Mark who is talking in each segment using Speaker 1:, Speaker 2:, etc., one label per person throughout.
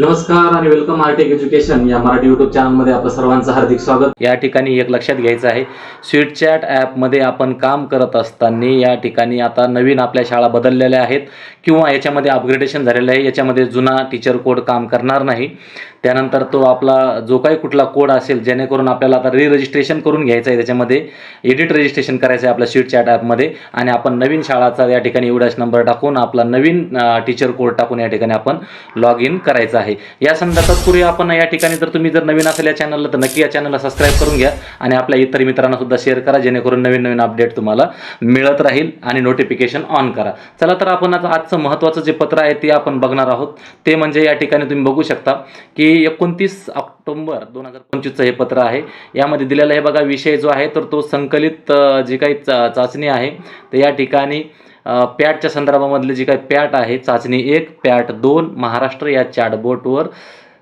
Speaker 1: नमस्कार आणि welcome Arctic education या मराठी युट्यूब चॅनलमध्ये आपलं सर्वांचं हार्दिक स्वागत. या ठिकाणी एक लक्षात घ्यायचं आहे. स्वीट चॅट ॲपमध्ये आपण काम करत असताना या ठिकाणी आता नवीन आपल्या शाळा बदललेल्या आहेत किंवा याच्यामध्ये अपग्रेडेशन झालेलं आहे. याच्यामध्ये जुना टीचर कोड काम करणार नाही. त्यानंतर तो आपला जो काही कुठला कोड असेल जेणेकरून आपल्याला आता री रजिस्ट्रेशन करून घ्यायचं आहे त्याच्यामध्ये. एडिट रजिस्ट्रेशन करायचं आहे आपल्या शीट चॅट ॲपमध्ये आणि आपण नवीन शाळाचा या ठिकाणी एवढाच नंबर टाकून आपला नवीन टीचर कोड टाकून या ठिकाणी आपण लॉग इन करायचं आहे. या संदर्भात पूर्वी आपण या ठिकाणी जर तुम्ही जर नवीन असेल या चॅनलला तर नक्की या चॅनलला सबस्क्राईब करून घ्या. आणि आपल्या इतर मित्रांना सुद्धा शेअर करा जेणेकरून नवीन नवीन अपडेट तुम्हाला मिळत राहील आणि नोटिफिकेशन ऑन करा. चला तर आपण आता आजचं महत्त्वाचं जे पत्र आहे ते आपण बघणार आहोत. ते म्हणजे या ठिकाणी तुम्ही बघू शकता की एकोणतीस ऑक्टोबर दोन हजार पंचवीसचं हे पत्र आहे. यामध्ये दिलेला हे बघा विषय जो आहे तर तो संकलित जी काही चा चाचणी आहे तर या ठिकाणी पॅटच्या संदर्भामधली जी काही पॅट आहे चाचणी एक पॅट दोन महाराष्ट्र या चॅटबोटवर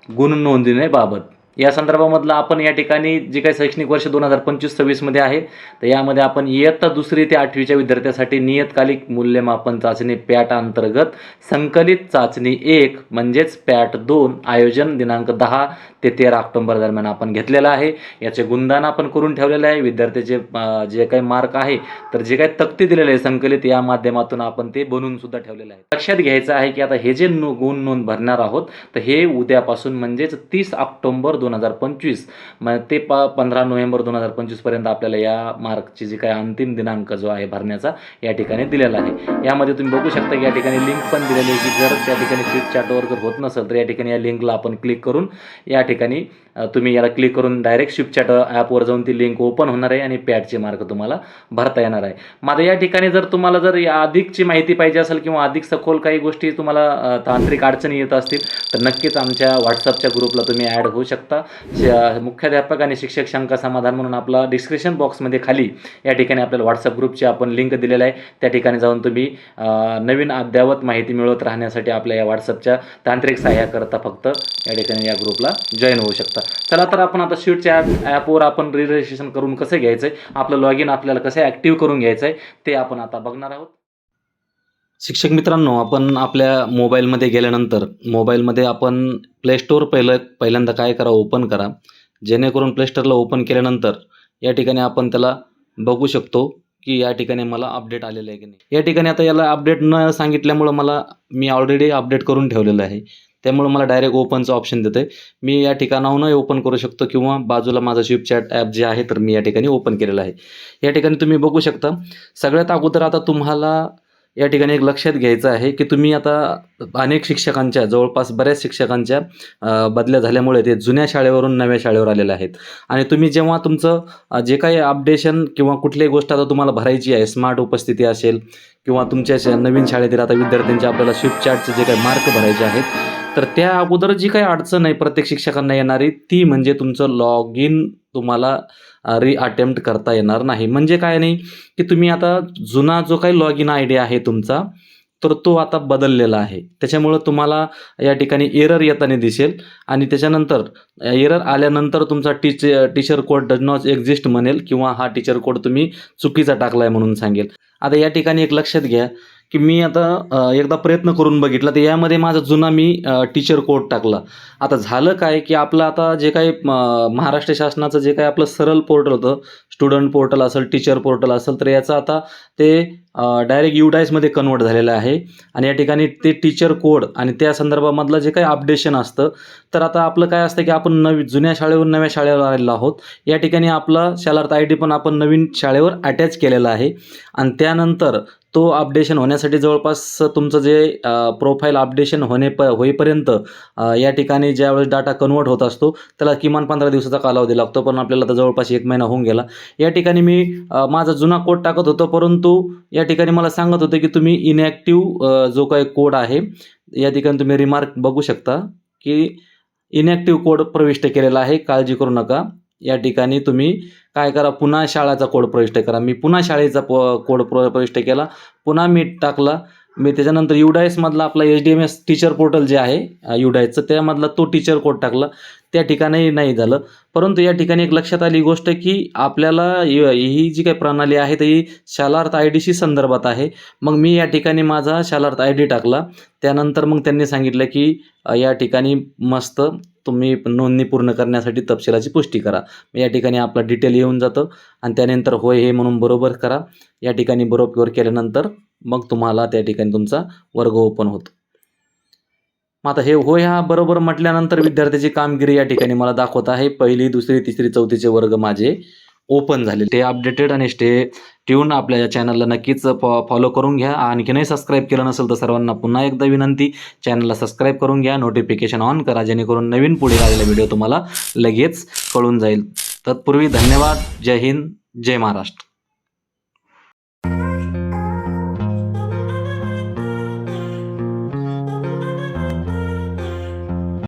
Speaker 1: गुण नोंदणीबाबत या संदर्भामधलं आपण या ठिकाणी जे काही शैक्षणिक वर्ष दोन हजार पंचवीस सव्वीसमध्ये आहे तर यामध्ये आपण इयत्ता दुसरी ते आठवीच्या विद्यार्थ्यासाठी नियतकालिक मूल्यमापन चाचणी पॅट अंतर्गत संकलित चाचणी एक म्हणजेच पॅट दोन आयोजन दिनांक दहा ते तेरा ऑक्टोबर दरम्यान आपण घेतलेलं आहे. याचे गुणदान आपण करून ठेवलेलं आहे. विद्यार्थ्याचे जे काही मार्क आहे तर जे काही तक्ते दिलेले आहे संकलित या माध्यमातून आपण ते बनवून सुद्धा ठेवलेलं आहे. लक्षात घ्यायचं आहे की आता हे जे नो- गुण नोंद भरणार आहोत तर हे उद्यापासून म्हणजेच तीस ऑक्टोबर दोन हजार पंचवीस. मग ते प पंधरा नोव्हेंबर दोन हजार पंचवीसपर्यंत आपल्याला या मार्कची जी काही अंतिम दिनांक जो आहे भरण्याचा या ठिकाणी दिलेला आहे. यामध्ये तुम्ही बघू शकता की या ठिकाणी लिंक पण दिलेली आहे की जर त्या ठिकाणी स्विच चॅटवर जर होत नसेल तर या ठिकाणी या लिंकला आपण क्लिक करून या ठिकाणी तुम्ही याला क्लिक करून डायरेक्ट शिफ्ट चॅट ॲपवर जाऊन ती लिंक ओपन होणार आहे आणि पॅडचे मार्क तुम्हाला भरता येणार आहे. मात्र या ठिकाणी जर तुम्हाला जर या अधिकची माहिती पाहिजे असेल किंवा अधिक सखोल काही गोष्टी तुम्हाला तांत्रिक अडचणी येत असतील तर नक्कीच आमच्या व्हॉट्सअपच्या ग्रुपला तुम्ही ॲड होऊ शकता. श- मुख्याध्यापक आणि शिक्षक शंका समाधान म्हणून आपला डिस्क्रिप्शन बॉक्समध्ये खाली या ठिकाणी आपल्याला व्हॉट्सअप ग्रुपची आपण लिंक दिलेला आहे. त्या ठिकाणी जाऊन तुम्ही नवीन अद्ययावत माहिती मिळवत राहण्यासाठी आपल्या या व्हॉट्सअपच्या तांत्रिक सहाय्याकरता फक्त या ठिकाणी या ग्रुपला जॉईन होऊ शकता. चला तर आपण आता शीटच्या ॲपवर आपण रिजिस्ट्रेशन करून कसं घ्यायचं आहे आपलं लॉग इन आपल्याला कसं ॲक्टिव्ह करून घ्यायचं आहे ते आपण आता बघणार आहोत. शिक्षक मित्रांनो आपण आपल्या मोबाईलमध्ये गेल्यानंतर मोबाईलमध्ये आपण प्ले स्टोअर पहिलं पहिल्यांदा काय करा ओपन करा. जेणेकरून प्ले स्टोअरला ओपन केल्यानंतर या ठिकाणी आपण त्याला बघू शकतो की या ठिकाणी मला अपडेट आलेलं आहे की नाही. या ठिकाणी आता याला अपडेट न सांगितल्यामुळं मला मी ऑलरेडी अपडेट करून ठेवलेलं आहे. त्यामुळे मला डायरेक्ट ओपनचं ऑप्शन देतं आहे मी या ठिकाणाहूनही ओपन करू शकतो किंवा बाजूला माझं शिपचॅट ॲप जे आहे तर मी या ठिकाणी ओपन केलेलं आहे. या ठिकाणी तुम्ही बघू शकता सगळ्यात अगोदर आता तुम्हाला या ठिकाणी एक लक्षात घ्यायचं आहे की तुम्ही आता अनेक शिक्षकांच्या जवळपास बऱ्याच शिक्षकांच्या बदल्या झाल्यामुळे ते जुन्या शाळेवरून नव्या शाळेवर आलेले आहेत. आणि तुम्ही जेव्हा तुमचं जे काही अपडेशन किंवा कुठलीही गोष्ट आता तुम्हाला भरायची आहे स्मार्ट उपस्थिती असेल किंवा तुमच्या नवीन शाळेतील आता विद्यार्थ्यांच्या आपल्याला स्विफ्ट चार्टचे जे काही मार्क भरायचे आहेत तर त्या अगोदर जी काही अडचण आहे प्रत्येक शिक्षकांना येणारी ती म्हणजे तुमचं लॉग इन तुम्हाला री अटेम्प्ट करता येणार नाही. म्हणजे काय नाही की तुम्ही आता जुना जो काही लॉग इन आय डी आहे तुमचा तर तो आता बदललेला आहे. त्याच्यामुळं तुम्हाला या ठिकाणी एरर येताना दिसेल आणि त्याच्यानंतर एरर आल्यानंतर तुमचा teach teacher code does not exist म्हणेल किंवा हा टीचर कोड तुम्ही चुकीचा टाकला आहे म्हणून सांगेल. आता या ठिकाणी एक लक्षात घ्या की मी आता एकदा प्रयत्न करून बघितला तर यामध्ये माझा जुना मी टीचर कोड टाकला. आता झालं काय की आपलं आता जे काही महाराष्ट्र शासनाचं जे काही आपलं सरळ पोर्टल होतं स्टुडंट पोर्टल असेल टीचर पोर्टल असेल तर याचं आता ते डायरेक्ट युडाईजमध्ये कन्वर्ट झालेलं आहे. आणि या ठिकाणी ते टीचर कोड आणि त्या संदर्भामधलं जे काही अपडेशन असतं तर आता आपलं काय असतं की आपण नवी जुन्या शाळेवर नव्या शाळेवर आलेलो आहोत. या ठिकाणी आपला शालार्थ आय डी पण आपण नवीन शाळेवर अटॅच केलेला आहे. आणि त्यानंतर तो अपडेशन होण्यासाठी जवळपास तुमचं जे प्रोफाईल अपडेशन होणे प होईपर्यंत या ठिकाणी ज्यावेळेस डाटा कन्वर्ट होत असतो त्याला किमान पंधरा दिवसाचा कालावधी लागतो. पण आपल्याला तर जवळपास एक महिना होऊन गेला. या ठिकाणी मी माझा जुना कोड टाकत होतो. परंतु या ठिकाणी मला सांगत होते की तुम्ही इनॅक्टिव्ह जो काही कोड आहे या ठिकाणी तुम्ही रिमार्क बघू शकता की इनॅक्टिव्ह कोड प्रविष्ट केलेला आहे. काळजी करू नका. या ठिकाणी तुम्ही काय करा पुन्हा शाळाचा कोड प्रविष्ट करा. मी पुन्हा शाळेचा प कोड प्र प्रविष्ट केला पुन्हा मी टाकला. मी त्याच्यानंतर युडायसमधला आपला H D M S teacher portal जे आहे युडायसचं त्यामधला तो टीचर कोड टाकला. त्या ठिकाणी नाही झालं. परंतु या ठिकाणी एक लक्षात आली गोष्ट की आपल्याला ही जी काही प्रणाली आहे ती शालार्थ आय डीशी संदर्भात आहे. मग मी या ठिकाणी माझा शालार्थ आय डी टाकला. त्यानंतर मग त्यांनी सांगितलं की या ठिकाणी मस्त तुम्ही नोंदणी पूर्ण करण्यासाठी तपशिलाची पुष्टी करा. या ठिकाणी आपला डिटेल येऊन जातं आणि त्यानंतर होय हे म्हणून बरोबर करा. या ठिकाणी बरोबर केल्यानंतर मग तुम्हाला त्या ठिकाणी तुमचा वर्ग ओपन होतो. मग आता हे होय हा बरोबर म्हटल्यानंतर विद्यार्थ्याची कामगिरी या ठिकाणी मला दाखवत आहे. पहिली दुसरी तिसरी चौथीचे वर्ग माझे ओपन झाले. ते अपडेटेड आणि स्टे ट्यून आपल्या या चॅनलला नक्कीच फॉलो करून घ्या. आणखीनही सबस्क्राईब केलं नसेल तर सर्वांना पुन्हा एकदा विनंती चॅनलला सबस्क्राईब करून घ्या. नोटिफिकेशन ऑन करा जेणेकरून नवीन पुढे आलेला व्हिडिओ तुम्हाला लगेच कळून जाईल. तत्पूर्वी धन्यवाद. जय हिंद. जय महाराष्ट्र.